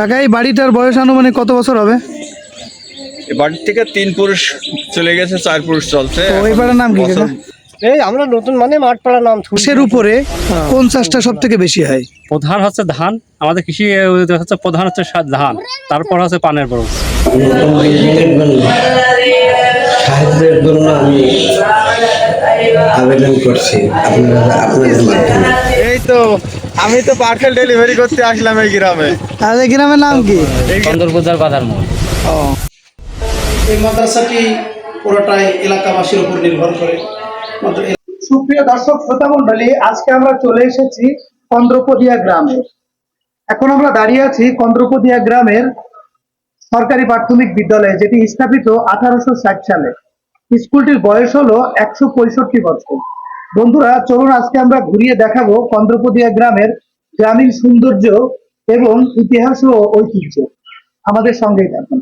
কাকা এই বাড়িটার বয়স আনুমানিক কত বছর হবে? এ বাড়ির থেকে তিন পুরুষ চলে গেছে চার পুরুষ চলছে। তো এই বাড়ির নাম কি বছর- এই আমরা নতুন মানে মাঠপাড়া নাম শুনছি। সের উপরে কোন চাষটা সব থেকে বেশি হয়? প্রধান হচ্ছে ধান আমাদের কৃষি এ, হচ্ছে প্রধান হচ্ছে সা- ধান তারপর হচ্ছে পানের বরফ। নতুন জন্য সাহায্যের জন্য আমি আবেদন করছি আপনারা আপনাদের মাধ্যমে। এই তো আমি তো পার্সেল ডেলিভারি করতে আসলাম এই গ্রামে। এই গ্রামের নাম কি? চন্দ্রপূজার বাজার মোড়। ও। এই মাদ্রাসাটি পুরোটাই এলাকাবাসীর উপর নির্ভর করে। সুপ্রিয় দর্শক শ্রোতা মন্ডলী আজকে আমরা চলে এসেছি চন্দ্রপদিয়া গ্রামে। এখন আমরা দাঁড়িয়ে আছি চন্দ্রপদিয়া গ্রামের সরকারি প্রাথমিক বিদ্যালয়ে যেটি স্থাপিত আঠারোশো ষাট সালে। স্কুলটির বয়স হলো একশো পঁয়ষট্টি বছর। বন্ধুরা, চলুন আজকে আমরা ঘুরিয়ে দেখাবো চন্দ্রপদিয়া গ্রামের গ্রামীণ সৌন্দর্য এবং ইতিহাস ও ঐতিহ্য। আমাদের সঙ্গে থাকুন।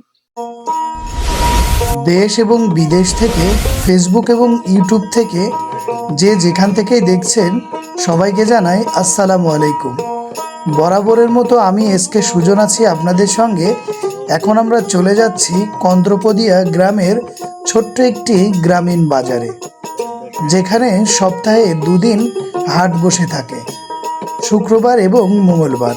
দেশ এবং বিদেশ থেকে ফেসবুক এবং ইউটিউব থেকে যে যেখান থেকেই দেখছেন, সবাইকে জানাই আসসালামু আলাইকুম। বরাবরের মতো আমি এসকে সুজন আছি আপনাদের সঙ্গে। এখন আমরা চলে যাচ্ছি কন্দ্রপদিয়া গ্রামের ছোট্ট একটি গ্রামীণ বাজারে। যেখানে সপ্তাহে দুদিন হাট বসে থাকে, শুক্রবার এবং মঙ্গলবার।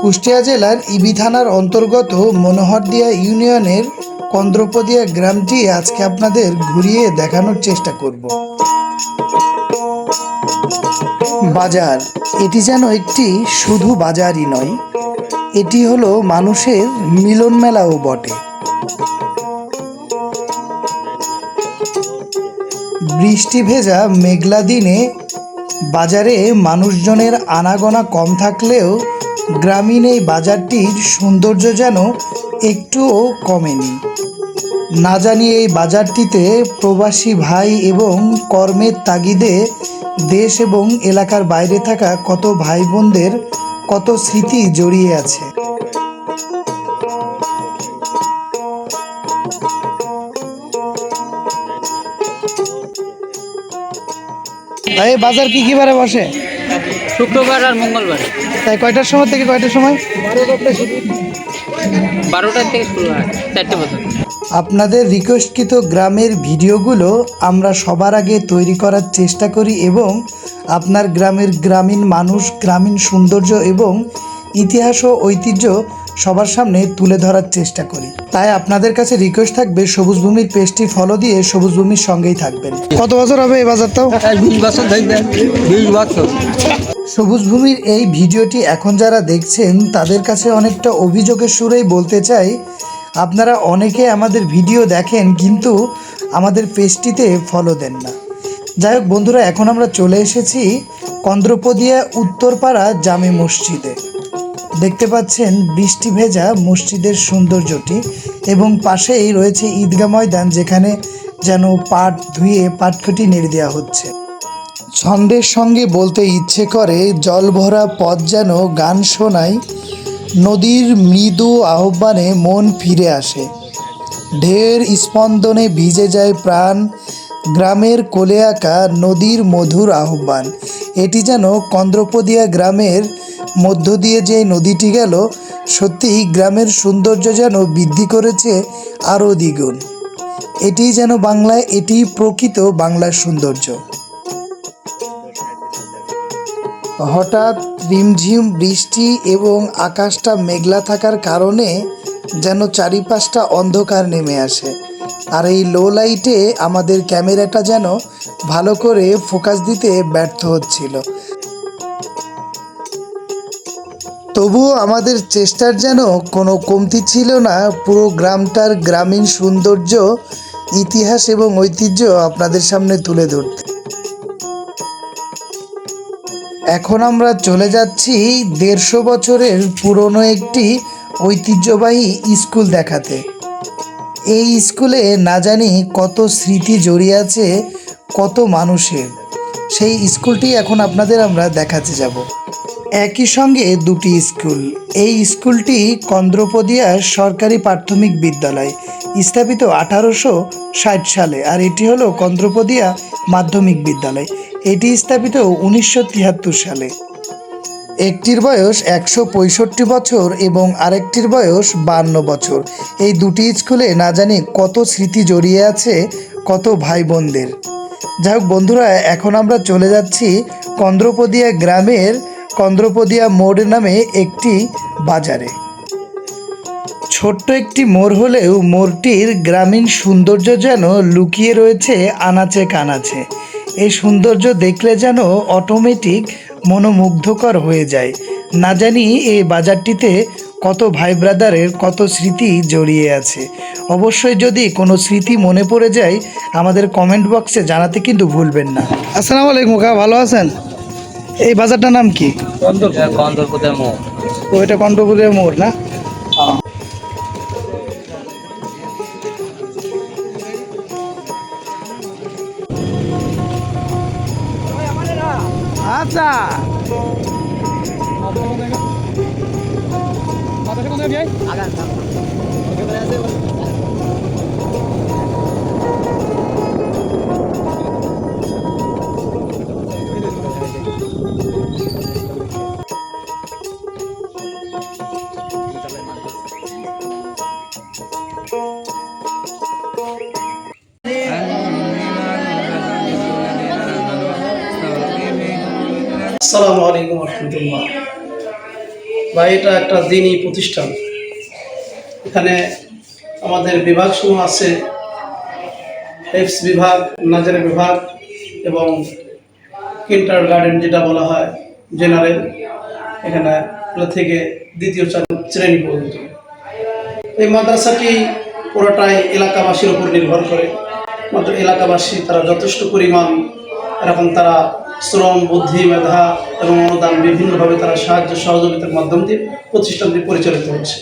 কুষ্টিয়া জেলার ইবি থানার অন্তর্গত মনোহরদিয়া ইউনিয়নের কন্দ্রপদিয়া গ্রামটি আজকে আপনাদের ঘুরিয়ে দেখানোর চেষ্টা করব। বাজার, এটি যেন একটি শুধু বাজারই নয়, এটি হলো মানুষের মিলন মেলাও বটে। বৃষ্টি ভেজা মেঘলা দিনে বাজারে মানুষজনের আনাগোনা কম থাকলেও গ্রামীণ এই বাজারটির সৌন্দর্য যেন একটুও কমেনি। না জানি এই বাজারটিতে প্রবাসী ভাই এবং কর্মের তাগিদে দেশ এবং এলাকার বাইরে থাকা কত ভাই বোনদের কত স্মৃতি জড়িয়ে আছে। এই বাজার কি কি বারে বসে? শুক্রবার আর মঙ্গলবার। তাই কয়টার সময় থেকে কয়টার সময়? বারোটার থেকে শুরু হয় চারটে পর্যন্ত। আপনাদের রিকোয়েস্টকৃত গ্রামের ভিডিওগুলো আমরা সবার আগে তৈরি করার চেষ্টা করি এবং আপনার গ্রামের গ্রামীণ মানুষ গ্রামীণ সৌন্দর্য এবং ইতিহাস ও ঐতিহ্য সবার সামনে তুলে ধরার চেষ্টা করি। তাই আপনাদের কাছে রিকোয়েস্ট থাকবে সবুজ ভূমির পেজটি ফলো দিয়ে সবুজ ভূমির সঙ্গেই থাকবেন। কত বছর হবে এই বাজারটাও? বিশ বছর বছর। সবুজ ভূমির এই ভিডিওটি এখন যারা দেখছেন তাদের কাছে অনেকটা অভিযোগের সুরেই বলতে চাই আপনারা অনেকে আমাদের ভিডিও দেখেন কিন্তু আমাদের পেজটিতে ফলো দেন না। যাই হোক বন্ধুরা এখন আমরা চলে এসেছি কন্দ্রপদিয়া উত্তরপাড়া জামে মসজিদে। দেখতে পাচ্ছেন বৃষ্টি ভেজা মসজিদের সৌন্দর্যটি এবং পাশেই রয়েছে ঈদগাহ ময়দান যেখানে যেন পাট ধুয়ে পাটকুটি নেড়ে দেওয়া হচ্ছে। ছন্দের সঙ্গে বলতে ইচ্ছে করে জল ভরা পথ যেন গান শোনায়, নদীর মৃদু আহ্বানে মন ফিরে আসে। ঢের স্পন্দনে ভিজে যায় প্রাণ, গ্রামের কোলে আঁকা নদীর মধুর আহ্বান। এটি যেন কন্দ্রপদিয়া গ্রামের মধ্য দিয়ে যে নদীটি গেল সত্যি গ্রামের সৌন্দর্য যেন বৃদ্ধি করেছে আরও দ্বিগুণ। এটি যেন বাংলায়, এটি প্রকৃত বাংলার সৌন্দর্য। হঠাৎ রিমঝিম বৃষ্টি এবং আকাশটা মেঘলা থাকার কারণে যেন চারিপাশটা অন্ধকার নেমে আসে, আর এই লো লাইটে আমাদের ক্যামেরাটা যেন ভালো করে ফোকাস দিতে ব্যর্থ হচ্ছিল। তবুও আমাদের চেষ্টার যেন কোনো কমতি ছিল না, পুরো গ্রামটার গ্রামীণ সৌন্দর্য, ইতিহাস এবং ঐতিহ্য আপনাদের সামনে তুলে ধরতে। এখন আমরা চলে যাচ্ছি দেড়শো বছরের পুরনো একটি ঐতিহ্যবাহী স্কুল দেখাতে। এই স্কুলে না জানি কত স্মৃতি জড়িয়ে আছে, কত মানুষের। সেই স্কুলটি এখন আপনাদের আমরা দেখাতে যাব। একই সঙ্গে দুটি স্কুল। এই স্কুলটি চন্দ্রপদিয়া সরকারি প্রাথমিক বিদ্যালয়, স্থাপিত আঠারোশো ষাট সালে, আর এটি হলো কন্দ্রপদিয়া মাধ্যমিক বিদ্যালয়। এটি স্থাপিত উনিশশো তিয়াত্তর সালে। একটির বয়স একশো পঁয়ষট্টি বছর এবং আরেকটির বয়স বান্ন বছর। এই দুটি স্কুলে না জানি কত স্মৃতি জড়িয়ে আছে, কত ভাই বোনদের যাই হোক বন্ধুরা, এখন আমরা চলে যাচ্ছি কন্দ্রপদিয়া গ্রামের কন্দ্রপদিয়া মোড় নামে একটি বাজারে। ছোট্ট একটি মোড় হলেও মোড়টির গ্রামীণ সৌন্দর্য যেন লুকিয়ে রয়েছে আনাচে কানাচে। এই সৌন্দর্য দেখলে যেন অটোমেটিক মনোমুগ্ধকর হয়ে যায়। না জানি এই বাজারটিতে কত ভাই ব্রাদারের কত স্মৃতি জড়িয়ে আছে। অবশ্যই যদি কোনো স্মৃতি মনে পড়ে যায়, আমাদের কমেন্ট বক্সে জানাতে কিন্তু ভুলবেন না। আসসালামু আলাইকুম কাকা, ভালো আছেন? এই বাজারটার নাম কি? কন্দরপদের মোড়। ও এটা কন্ট্রপুরের মোড় না? আচ্ছা। আসসালামু আলাইকুম রহমতুল্লাহ। ভাই, এটা একটা দিনই প্রতিষ্ঠান। এখানে আমাদের বিভাগসমূহ আছে হেফস বিভাগ নাজারে বিভাগ এবং কিন্টার গার্ডেন যেটা বলা হয় জেনারেল এখানে থেকে দ্বিতীয় শ্রেণি পর্যন্ত। এই মাদ্রাসাটি পুরোটাই এলাকাবাসীর উপর নির্ভর করে। মাত্র এলাকাবাসী তারা যথেষ্ট পরিমাণ, এরকম তারা শ্রম, বুদ্ধি, মেধা এবং অনুদান বিভিন্নভাবে তারা সাহায্য সহযোগিতার মাধ্যম দিয়ে প্রতিষ্ঠানটি পরিচালিত হচ্ছে।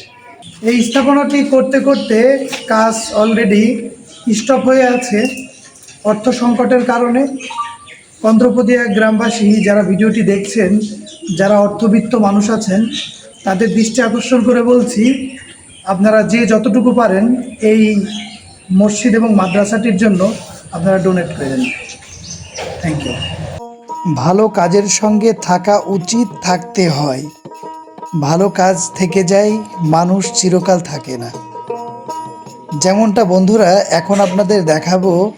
এই স্থাপনাটি করতে করতে কাজ অলরেডি স্টপ হয়ে আছে। অর্থ সংকটের কারণে চন্দ্রপদিয়া গ্রামবাসী যারা ভিডিওটি দেখছেন, যারা অর্থবিত্ত মানুষ আছেন, তাদের দৃষ্টি আকর্ষণ করে বলছি, আপনারা যে যতটুকু পারেন এই মসজিদ এবং মাদ্রাসাটির জন্য আপনারা ডোনেট করে দেন থ্যাংক ইউ ভালো কাজের সঙ্গে থাকা উচিত থাকতে হয়। ভালো কাজ থেকে যায়, মানুষ চিরকাল থাকে না। যেমনটা বন্ধুরা, এখন আপনাদের দেখাবো,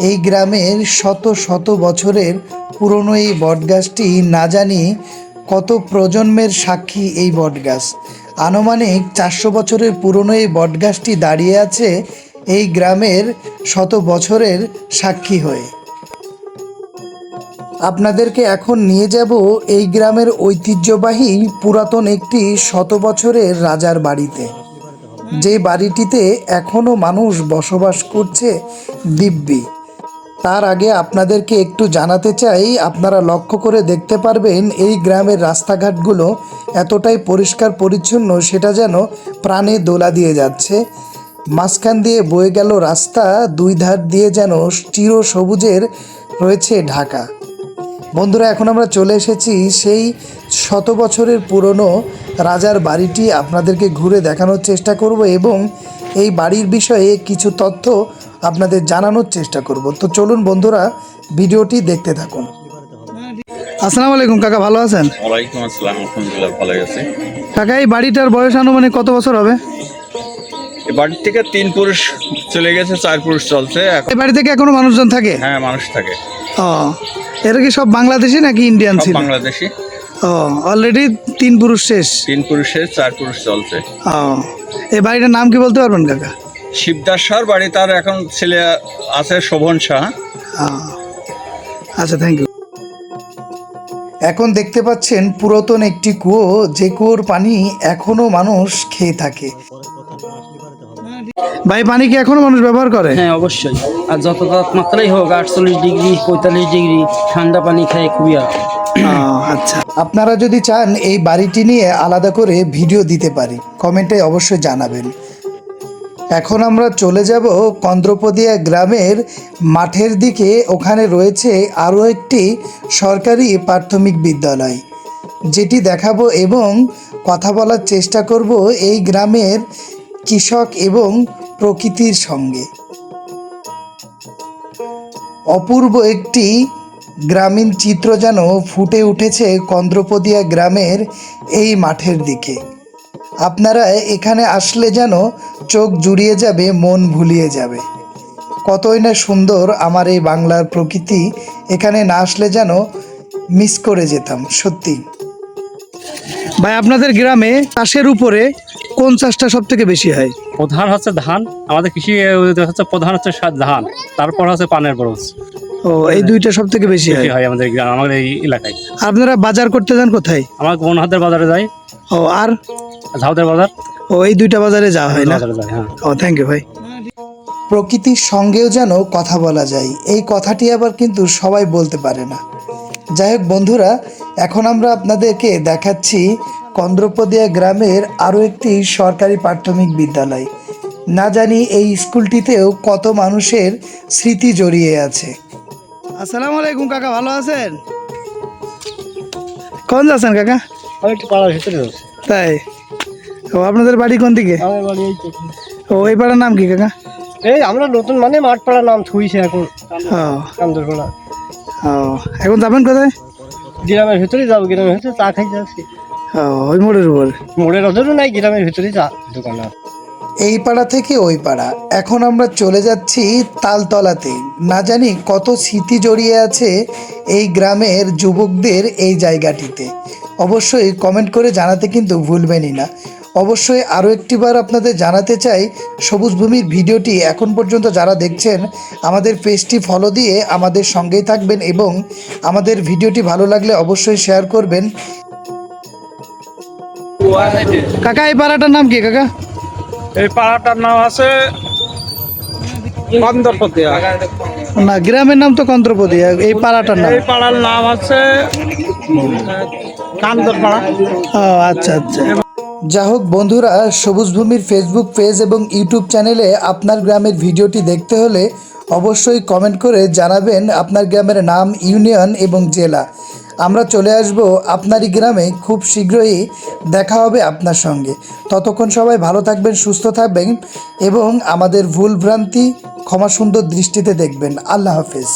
এই গ্রামের শত শত বছরের পুরনো এই বটগাছটি, না জানি কত প্রজন্মের সাক্ষী এই বটগাছ। আনুমানিক চারশো বছরের পুরনো এই বটগাছটি দাঁড়িয়ে আছে এই গ্রামের শত বছরের সাক্ষী হয়ে। আপনাদেরকে এখন নিয়ে যাব এই গ্রামের ঐতিহ্যবাহী পুরাতন একটি শত বছরের রাজার বাড়িতে। যে বাড়িটিতে এখনও মানুষ বসবাস করছে দিব্যি। তার আগে আপনাদেরকে একটু জানাতে চাই, আপনারা লক্ষ্য করে দেখতে পারবেন এই গ্রামের রাস্তাঘাটগুলো এতটাই পরিষ্কার পরিচ্ছন্ন, সেটা যেন প্রাণে দোলা দিয়ে যাচ্ছে। মাঝখান দিয়ে বয়ে গেল রাস্তা, দুই ধার দিয়ে যেন চির সবুজের রয়েছে ঢাকা। বন্ধুরা এখন আমরা চলে এসেছি সেই শত বছরের পুরনো রাজার বাড়িটি আপনাদেরকে ঘুরে দেখানোর চেষ্টা করব এবং এই বাড়ির বিষয়ে কিছু তথ্য আপনাদের জানানোর চেষ্টা করব। তো চলুন বন্ধুরা ভিডিওটি দেখতে থাকুন। আসসালামু আলাইকুম কাকা ভালো আছেন? ওয়ালাইকুম আসসালাম আলহামদুলিল্লাহ ভালো গেছে কাকা এই বাড়িটার বয়স আনুমানিক কত বছর হবে? এই বাড়ি থেকে তিন পুরুষ চলে গেছে চার পুরুষ চলছে এখন এই বাড়ি থেকে এখনও মানুষজন থাকে? হ্যাঁ মানুষ থাকে। ও এরা কি সব বাংলাদেশি নাকি ইন্ডিয়ান সব ছিল? বাংলাদেশি। ও অলরেডি তিন পুরুষ শেষ? তিন পুরুষের চার পুরুষ চলছে। ও এই বাড়িটার নাম কি বলতে পারবেন কাকা? শিবদাস শাহর বাড়ি তার এখন ছেলে আছে শোভন শাহ। আহ, আচ্ছা থ্যাংক ইউ এখন দেখতে পাচ্ছেন পুরাতন একটি কুয়ো যে কুয়োর পানি এখনও মানুষ খেয়ে থাকে। ভাই পানি কি এখনও মানুষ ব্যবহার করে? হ্যাঁ অবশ্যই। আর যত তাপমাত্রাই হোক আটচল্লিশ ডিগ্রি পঁয়তাল্লিশ ডিগ্রি ঠান্ডা পানি খায় খুবই আচ্ছা। আপনারা যদি চান এই বাড়িটি নিয়ে আলাদা করে ভিডিও দিতে পারি কমেন্টে অবশ্যই জানাবেন। এখন আমরা চলে যাব কন্দ্রপদিয়া গ্রামের মাঠের দিকে। ওখানে রয়েছে আরও একটি সরকারি প্রাথমিক বিদ্যালয়। যেটি দেখাবো এবং কথা বলার চেষ্টা করব এই গ্রামের কৃষক এবং প্রকৃতির সঙ্গে। অপূর্ব একটি গ্রামীণ চিত্র যেন ফুটে উঠেছে কন্দ্রপদিয়া গ্রামের এই মাঠের দিকে। আপনারা এখানে আসলে যেন চোখ জুড়িয়ে যাবে, মন ভুলিয়ে যাবে। কতই না সুন্দর আমার এই বাংলার প্রকৃতি, এখানে না আসলে যেন মিস করে যেতাম, সত্যি। ভাই, আপনাদের গ্রামে চাষের উপরে কোন চাষটা সব থেকে বেশি হয়? প্রধান হচ্ছে ধান আমাদের কৃষি হচ্ছে প্রধান হচ্ছে ধান। তারপর হচ্ছে পানের বরজ। ও এই দুইটা সব থেকে বেশি হয়? হয় আমাদের গ্রাম আমাদের এই এলাকায়। আপনারা বাজার করতে যান কোথায়? আমার বনহাতের বাজারে যাই। ও আর? ঝাউদের বাজার। ও এই দুইটা বাজারে যাওয়া হয় না? হ্যাঁ। ও থ্যাংক ইউ ভাই। প্রকৃতির সঙ্গেও যেন কথা বলা যায় এই কথাটি আবার কিন্তু সবাই বলতে পারে না। যাই হোক বন্ধুরা এখন আমরা আপনাদেরকে দেখাচ্ছি কন্দ্রপদিয়া গ্রামের আরও একটি সরকারি প্রাথমিক বিদ্যালয়। না জানি এই স্কুলটিতেও কত মানুষের স্মৃতি জড়িয়ে আছে। আসসালামু আলাইকুম কাকা ভালো আছেন? কোন যাচ্ছেন কাকা? আমি একটু পাড়ার ভিতরে তাই? ও আপনাদের বাড়ি কোন দিকে? আমার বাড়ি এই তো। ও এই পাড়ার নাম কি কাকা? এই আমরা নতুন মানে মাঠ পাড়ার নাম থুইছে এখন। ও। এখন যাবেন কোথায়? গ্রামের ভিতরে যাব গ্রামের ভিতরে চা খাই যাচ্ছি। ওই মোড়ের উপর। মোড়ের ওদেরও নাই গ্রামের ভিতরে চা দোকান এই পাড়া থেকে ওই পাড়া। এখন আমরা চলে যাচ্ছি তালতলাতে। না জানি কত স্মৃতি জড়িয়ে আছে এই গ্রামের যুবকদের এই জায়গাটিতে। অবশ্যই কমেন্ট করে জানাতে কিন্তু ভুলবেনই না। অবশ্যই আরও একটিবার আপনাদের জানাতে চাই সবুজ ভূমির ভিডিওটি এখন পর্যন্ত যারা দেখছেন আমাদের পেজটি ফলো দিয়ে আমাদের সঙ্গেই থাকবেন এবং আমাদের ভিডিওটি ভালো লাগলে অবশ্যই শেয়ার করবেন। কাকা এই পাড়াটার নাম কি কাকা? এই পাড়াটার নাম আছে কন্দরপতিয়া না গ্রামের নাম তো কন্ত্রপদি এই পাড়াটার নাম। এই পাড়ার নাম আছে কান্দরপাড়া। ও আচ্ছা আচ্ছা। যা হোক বন্ধুরা সবুজ ভূমির ফেসবুক পেজ এবং ইউটিউব চ্যানেলে আপনার গ্রামের ভিডিওটি দেখতে হলে অবশ্যই কমেন্ট করে জানাবেন আপনার গ্রামের নাম, ইউনিয়ন এবং জেলা। আমরা চলে আসব আপনারই গ্রামে। খুব শীঘ্রই দেখা হবে আপনার সঙ্গে। ততক্ষণ সবাই ভালো থাকবেন, সুস্থ থাকবেন এবং আমাদের ভুল ভ্রান্তি দৃষ্টিতে দেখবেন। আল্লাহ হাফেজ।